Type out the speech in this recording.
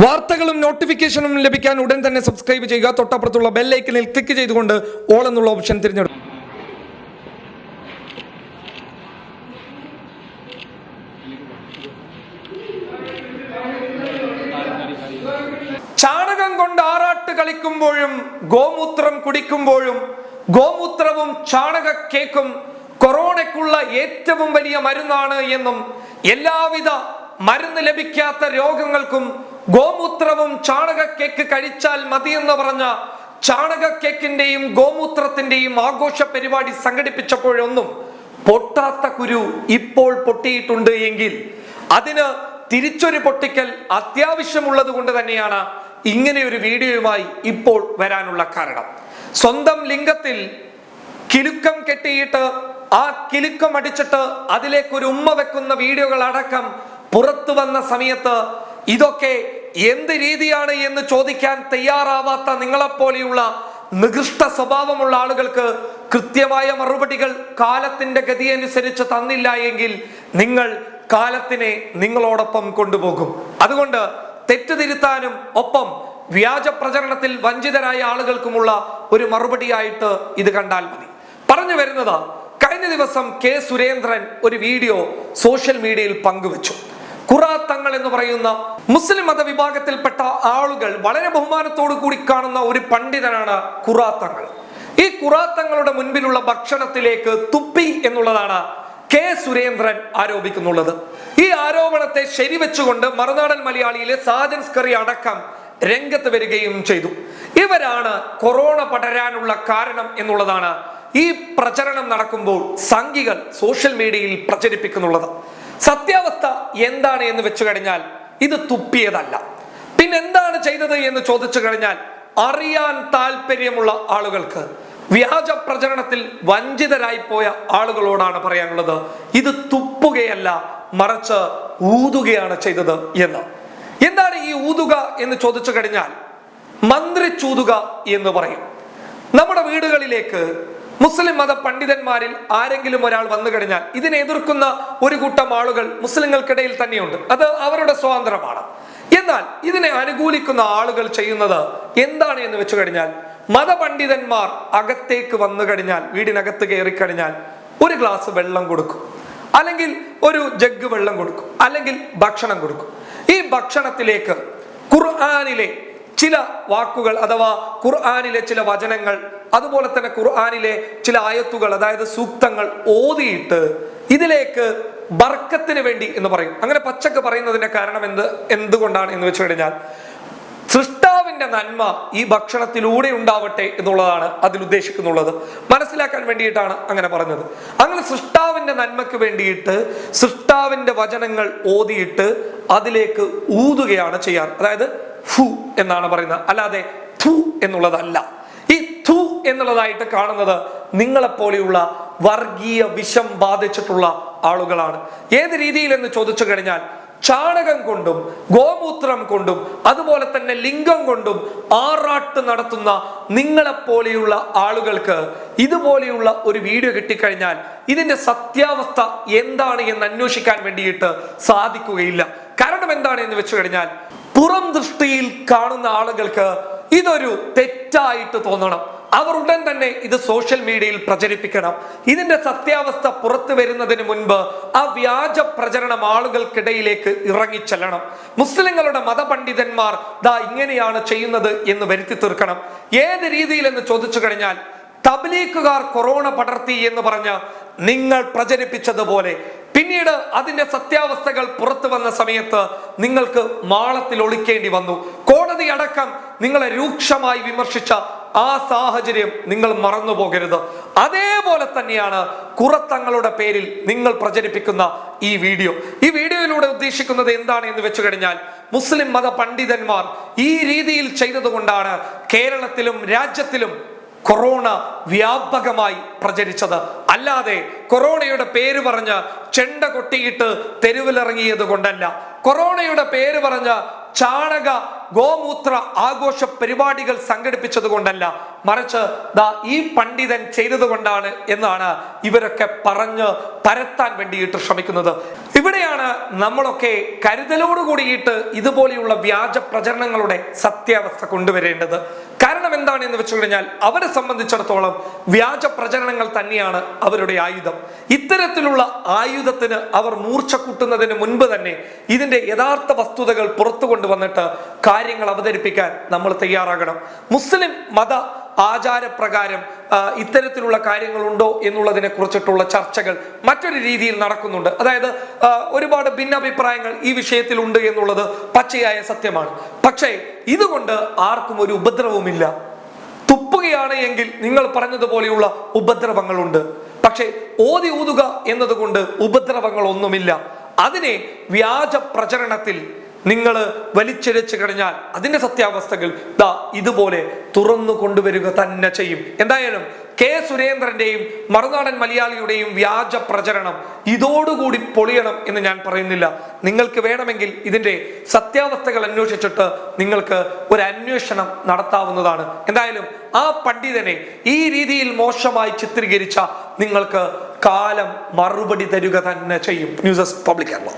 വാർത്തകളും നോട്ടിഫിക്കേഷനും ലഭിക്കാൻ ഉടൻ തന്നെ സബ്സ്ക്രൈബ് ചെയ്യുക. തൊട്ടപ്പുറത്തുള്ള ബെല്ലൈക്കനിൽ ക്ലിക്ക് ചെയ്തുകൊണ്ട് ഓൾ എന്നുള്ള ഓപ്ഷൻ തിരഞ്ഞെടുക്കും ചാണകം കൊണ്ട് ആറാട്ട് കളിക്കുമ്പോഴും ഗോമൂത്രം കുടിക്കുമ്പോഴും ഗോമൂത്രവും ചാണക കേക്കും കൊറോണയ്ക്കുള്ള ഏറ്റവും വലിയ മരുന്നാണ് എന്നും എല്ലാവിധ മരുന്ന് ലഭിക്കാത്ത രോഗങ്ങൾക്കും ഗോമൂത്രവും ചാണക കേക്ക് കഴിച്ചാൽ മതിയെന്ന് പറഞ്ഞ ചാണക കേക്കിന്റെയും ഗോമൂത്രത്തിന്റെയും ആഘോഷ പരിപാടി സംഘടിപ്പിച്ചപ്പോഴൊന്നും പൊട്ടാത്ത കുരു ഇപ്പോൾ പൊട്ടിയിട്ടുണ്ട് എങ്കിൽ അതിന് തിരിച്ചൊരു പൊട്ടിക്കൽ അത്യാവശ്യമുള്ളത് കൊണ്ട് തന്നെയാണ് ഇങ്ങനെ ഒരു വീഡിയോയുമായി ഇപ്പോൾ വരാനുള്ള കാരണം. സ്വന്തം ലിംഗത്തിൽ കിലുക്കം കെട്ടിയിട്ട് ആ കിലുക്കം അടിച്ചിട്ട് അതിലേക്ക് ഒരു ഉമ്മ വെക്കുന്ന വീഡിയോകൾ അടക്കം പുറത്തു വന്ന സമയത്ത് ഇതൊക്കെ എന്ത് രീതിയാണ് എന്ന് ചോദിക്കാൻ തയ്യാറാവാത്ത നിങ്ങളെപ്പോലെയുള്ള നികൃഷ്ട സ്വഭാവമുള്ള ആളുകൾക്ക് കൃത്യമായ മറുപടികൾ കാലത്തിന്റെ ഗതി അനുസരിച്ച് തന്നില്ല എങ്കിൽ നിങ്ങൾ കാലത്തിനെ നിങ്ങളോടൊപ്പം കൊണ്ടുപോകും. അതുകൊണ്ട് തെറ്റുതിരുത്താനും ഒപ്പം വ്യാജ പ്രചരണത്തിൽ വഞ്ചിതരായ ആളുകൾക്കുമുള്ള ഒരു മറുപടിയായിട്ട് ഇത് കണ്ടാൽ മതി. പറഞ്ഞു വരുന്നത് കഴിഞ്ഞ ദിവസം കെ സുരേന്ദ്രൻ ഒരു വീഡിയോ സോഷ്യൽ മീഡിയയിൽ പങ്കുവച്ചു. ഖുറാത്തങ്ങൾ എന്ന് പറയുന്ന മുസ്ലിം മതവിഭാഗത്തിൽപ്പെട്ട ആളുകൾ വളരെ ബഹുമാനത്തോടു കൂടി കാണുന്ന ഒരു പണ്ഡിതനാണ് ഖുറാത്തങ്ങൾ. ഈ ഖുറാത്തങ്ങളുടെ മുൻപിലുള്ള ഭക്ഷണത്തിലേക്ക് തുപ്പി എന്നുള്ളതാണ് കെ സുരേന്ദ്രൻ ആരോപിക്കുന്നുള്ളത്. ഈ ആരോപണത്തെ ശരിവെച്ചുകൊണ്ട് മറുനാടൻ മലയാളിയിലെ സാജൻ സ്കറി അടക്കം രംഗത്ത് വരികയും ചെയ്തു. ഇവരാണ് കൊറോണ പടരാനുള്ള കാരണം എന്നുള്ളതാണ് ഈ പ്രചരണം നടക്കുമ്പോൾ സംഘികൾ സോഷ്യൽ മീഡിയയിൽ പ്രചരിപ്പിക്കുന്നുള്ളത്. സത്യാവസ്ഥ എന്താണ് എന്ന് വെച്ചു കഴിഞ്ഞാൽ ഇത് തുപ്പിയതല്ല. പിന്നെ എന്താണ് ചെയ്തത് എന്ന് ചോദിച്ചു കഴിഞ്ഞാൽ അറിയാൻ താല്പര്യമുള്ള ആളുകൾക്ക് വ്യാജ പ്രചരണത്തിൽ വഞ്ചിതരായി പോയ ആളുകളോടാണ് പറയാനുള്ളത് ഇത് തുപ്പുകയല്ല മറിച്ച് ഊതുകയാണ് ചെയ്തത് എന്ന്. എന്താണ് ഈ ഊതുക എന്ന് ചോദിച്ചു കഴിഞ്ഞാൽ മന്ത്രി ചൂതുക എന്ന് പറയും. നമ്മുടെ വീടുകളിലേക്ക് മുസ്ലിം മത പണ്ഡിതന്മാരിൽ ആരെങ്കിലും ഒരാൾ വന്നു കഴിഞ്ഞാൽ ഇതിനെ എതിർക്കുന്ന ഒരു കൂട്ടം ആളുകൾ മുസ്ലിങ്ങൾക്കിടയിൽ തന്നെയുണ്ട്. അത് അവരുടെ സ്വാതന്ത്ര്യമാണ്. എന്നാൽ ഇതിനെ അനുകൂലിക്കുന്ന ആളുകൾ ചെയ്യുന്നത് എന്താണ് എന്ന് വെച്ചു കഴിഞ്ഞാൽ മതപണ്ഡിതന്മാർ അകത്തേക്ക് വന്നു കഴിഞ്ഞാൽ വീടിനകത്ത് കയറി കഴിഞ്ഞാൽ ഒരു ഗ്ലാസ് വെള്ളം കൊടുക്കും. അല്ലെങ്കിൽ ഒരു ജഗ് വെള്ളം കൊടുക്കും. അല്ലെങ്കിൽ ഭക്ഷണം കൊടുക്കും. ഈ ഭക്ഷണത്തിലേക്ക് ഖുർആാനിലെ ചില വാക്കുകൾ അഥവാ ഖുർആാനിലെ ചില വചനങ്ങൾ അതുപോലെ തന്നെ ഖുർആാനിലെ ചില ആയത്തുകൾ അതായത് സൂക്തങ്ങൾ ഓതിയിട്ട് ഇതിലേക്ക് ബർക്കത്തിന് വേണ്ടി എന്ന് പറയും. അങ്ങനെ പച്ചക്ക് പറയുന്നതിന്റെ കാരണം എന്ത്? എന്തുകൊണ്ടാണ് എന്ന് വെച്ച് കഴിഞ്ഞാൽ സൃഷ്ടാവിന്റെ നന്മ ഈ ഭക്ഷണത്തിലൂടെ ഉണ്ടാവട്ടെ എന്നുള്ളതാണ് അതിൽ ഉദ്ദേശിക്കുന്നുള്ളത്. മനസ്സിലാക്കാൻ വേണ്ടിയിട്ടാണ് അങ്ങനെ പറഞ്ഞത്. അങ്ങനെ സൃഷ്ടാവിന്റെ നന്മയ്ക്ക് വേണ്ടിയിട്ട് സൃഷ്ടാവിന്റെ വചനങ്ങൾ ഓതിയിട്ട് അതിലേക്ക് ഊതുകയാണ് ചെയ്യാറ്. അതായത് ഫു എന്നാണ് പറയുന്നത്. അല്ലാതെ ഫു എന്നുള്ളതല്ല. എന്നുള്ളതായിട്ട് കാണുന്നത് നിങ്ങളെപ്പോലെയുള്ള വർഗീയ വിഷം ബാധിച്ചിട്ടുള്ള ആളുകളാണ്. ഏത് രീതിയിൽ എന്ന് ചോദിച്ചു കഴിഞ്ഞാൽ ചാണകം കൊണ്ടും ഗോമൂത്രം കൊണ്ടും അതുപോലെ തന്നെ ലിംഗം കൊണ്ടും ആറാട്ട് നടത്തുന്ന നിങ്ങളെപ്പോലെയുള്ള ആളുകൾക്ക് ഇതുപോലെയുള്ള ഒരു വീഡിയോ കിട്ടിക്കഴിഞ്ഞാൽ ഇതിന്റെ സത്യാവസ്ഥ എന്താണ് എന്ന് അന്വേഷിക്കാൻ വേണ്ടിയിട്ട് സാധിക്കുകയില്ല. കാരണം എന്താണ് എന്ന് വെച്ചു കഴിഞ്ഞാൽ പുറം ദൃഷ്ടിയിൽ കാണുന്ന ആളുകൾക്ക് ഇതൊരു തെറ്റായിട്ട് തോന്നണം. അവർ ഉടൻ തന്നെ ഇത് സോഷ്യൽ മീഡിയയിൽ പ്രചരിപ്പിക്കണം. ഇതിന്റെ സത്യാവസ്ഥ പുറത്തു വരുന്നതിന് മുൻപ് ആ വ്യാജ പ്രചരണം ആളുകൾക്കിടയിലേക്ക് ഇറങ്ങിച്ചെല്ലണം മുസ്ലിങ്ങളുടെ മതപണ്ഡിതന്മാർ ദാ ഇങ്ങനെയാണ് ചെയ്യുന്നത് എന്ന് വരുത്തി തീർക്കണം. ഏത് രീതിയിൽ എന്ന് ചോദിച്ചു കഴിഞ്ഞാൽ തബ്ലീക്കുകാർ കൊറോണ പടർത്തി എന്ന് പറഞ്ഞ് നിങ്ങൾ പ്രചരിപ്പിച്ചതുപോലെ പിന്നീട് അതിന്റെ സത്യാവസ്ഥകൾ പുറത്തു വന്ന സമയത്ത് നിങ്ങൾക്ക് മാളത്തിൽ ഒളിക്കേണ്ടി വന്നു. കോടതി അടക്കം നിങ്ങളെ രൂക്ഷമായി വിമർശിച്ച ആ സാഹചര്യം നിങ്ങൾ മറന്നു പോകരുത് അതേപോലെ തന്നെയാണ് കുറത്തങ്ങളുടെ പേരിൽ നിങ്ങൾ പ്രചരിപ്പിക്കുന്ന ഈ വീഡിയോ. ഈ വീഡിയോയിലൂടെ ഉദ്ദേശിക്കുന്നത് എന്താണ് എന്ന് വെച്ചു കഴിഞ്ഞാൽ മുസ്ലിം മത പണ്ഡിതന്മാർ ഈ രീതിയിൽ ചെയ്തതുകൊണ്ടാണ് കേരളത്തിലും രാജ്യത്തിലും കൊറോണ വ്യാപകമായി പ്രചരിച്ചത്. അല്ലാതെ കൊറോണയുടെ പേര് പറഞ്ഞ് ചെണ്ട കൊട്ടിയിട്ട് തെരുവിലിറങ്ങിയത് കൊണ്ടല്ല. കൊറോണയുടെ പേര് പറഞ്ഞ് ചാണക ഗോമൂത്ര ആഘോഷ പരിപാടികൾ സംഘടിപ്പിച്ചത് കൊണ്ടല്ല മറിച്ച് ദാ ഈ പണ്ഡിതൻ ചെയ്തതുകൊണ്ടാണ് എന്നാണ് ഇവരൊക്കെ പറഞ്ഞ് പരത്താൻ വേണ്ടിയിട്ട് ശ്രമിക്കുന്നത്. ഇവിടെയാണ് നമ്മളൊക്കെ കരുതലോടുകൂടിയിട്ട് ഇതുപോലെയുള്ള വ്യാജ പ്രചരണങ്ങളുടെ സത്യാവസ്ഥ കൊണ്ടുവരേണ്ടത്. കാരണം എന്താണ് എന്ന് വെച്ചു കഴിഞ്ഞാൽ അവരെ സംബന്ധിച്ചിടത്തോളം വ്യാജ പ്രചരണങ്ങൾ തന്നെയാണ് അവരുടെ ആയുധം. ഇത്തരത്തിലുള്ള ആയുധത്തിന് അവർ മൂർച്ച കൂട്ടുന്നതിന് മുൻപ് തന്നെ ഇതിന്റെ യഥാർത്ഥ വസ്തുതകൾ പുറത്തു കൊണ്ടുവന്നിട്ട് കാര്യങ്ങൾ അവതരിപ്പിക്കാൻ നമ്മൾ തയ്യാറാകണം. മുസ്ലിം മത ആചാരപ്രകാരം ഇത്തരത്തിലുള്ള കാര്യങ്ങളുണ്ടോ എന്നുള്ളതിനെ കുറിച്ചിട്ടുള്ള ചർച്ചകൾ മറ്റൊരു രീതിയിൽ നടക്കുന്നുണ്ട്. അതായത് ഒരുപാട് ഭിന്നാഭിപ്രായങ്ങൾ ഈ വിഷയത്തിൽ ഉണ്ട് എന്നുള്ളത് പച്ചയായ സത്യമാണ്. പക്ഷേ ഇതുകൊണ്ട് ആർക്കും ഒരു ഉപദ്രവവുമില്ല. തുപ്പുകയാണ് എങ്കിൽ നിങ്ങൾ പറഞ്ഞതുപോലെയുള്ള ഉപദ്രവങ്ങളുണ്ട്. പക്ഷേ ഓതി ഊതുക എന്നതുകൊണ്ട് ഉപദ്രവങ്ങൾ ഒന്നുമില്ല അതിനെ വ്യാജ പ്രചരണത്തിൽ നിങ്ങൾ വലിച്ചിഴച്ചു കഴിഞ്ഞാൽ അതിന്റെ സത്യാവസ്ഥകൾ ദാ ഇതുപോലെ തുറന്നു കൊണ്ടുവരിക തന്നെ ചെയ്യും. എന്തായാലും കെ സുരേന്ദ്രന്റെയും മറുനാടൻ മലയാളിയുടെയും വ്യാജ പ്രചരണം ഇതോടുകൂടി പൊളിയണം എന്ന് ഞാൻ പറയുന്നില്ല. നിങ്ങൾക്ക് വേണമെങ്കിൽ ഇതിന്റെ സത്യാവസ്ഥകൾ അന്വേഷിച്ചിട്ട് നിങ്ങൾക്ക് ഒരു അന്വേഷണം നടത്താവുന്നതാണ്. എന്തായാലും ആ പണ്ഡിതനെ ഈ രീതിയിൽ മോശമായി ചിത്രീകരിച്ച നിങ്ങൾക്ക് കാലം മറുപടി തരുക തന്നെ ചെയ്യും. News public Kerala.